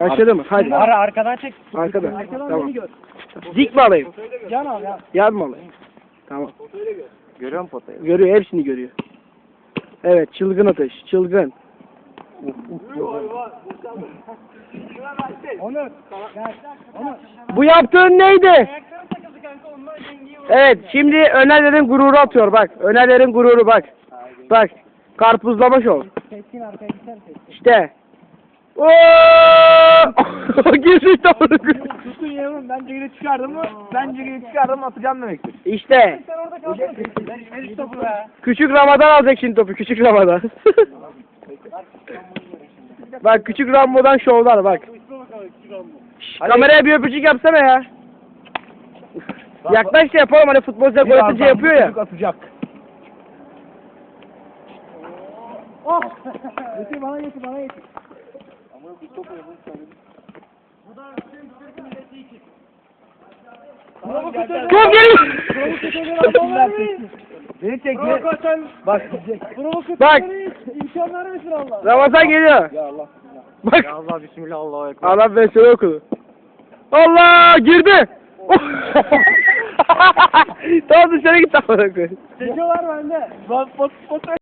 Başladı mı? Hadi. Ara arkadan çek. Arkada. Arkadan Tamam. beni gör. Dik mi alayım? Yan al ya. Yan mı alayım? Tamam. Görüyor musun potayı? Görüyor. Hepsini görüyor. Evet. Çılgın atış. Çılgın. Onur. Onur. Bu yaptığın neydi? Evet. Şimdi Önerler'in gururu atıyor. Bak. Önerler'in gururu bak. Bak. Karpuzlama şov. İşte. Oo! Girdi tavırı. Tutun yavrum ben cegini çıkardım mı? Ben cegini çıkardım atacağım demektir. İşte. Sen orada kaldın. Ver topu be. Küçük Ramazan alacak şimdi topu. Küçük Ramazan. bak küçük Rambo'dan şovlar bak. Şş, kameraya bir öpücük yapsana ya. Yaklaş da yapalım hani futbolcular gol atınca yapıyor ya. Atacak. Oh! Getir bana getir bana getir. Çok geliyor. Beni çek. Bak. Bak. Bak. İmkan vermesin Allah. Ramazan geliyor. Ya Allah. Bak. Ya Allah bismillah Allahu ekber. Allah besmele okudu. Allah girdi. tamam dışarı git koyayım. Çekiyorlar bende. Bak pot pot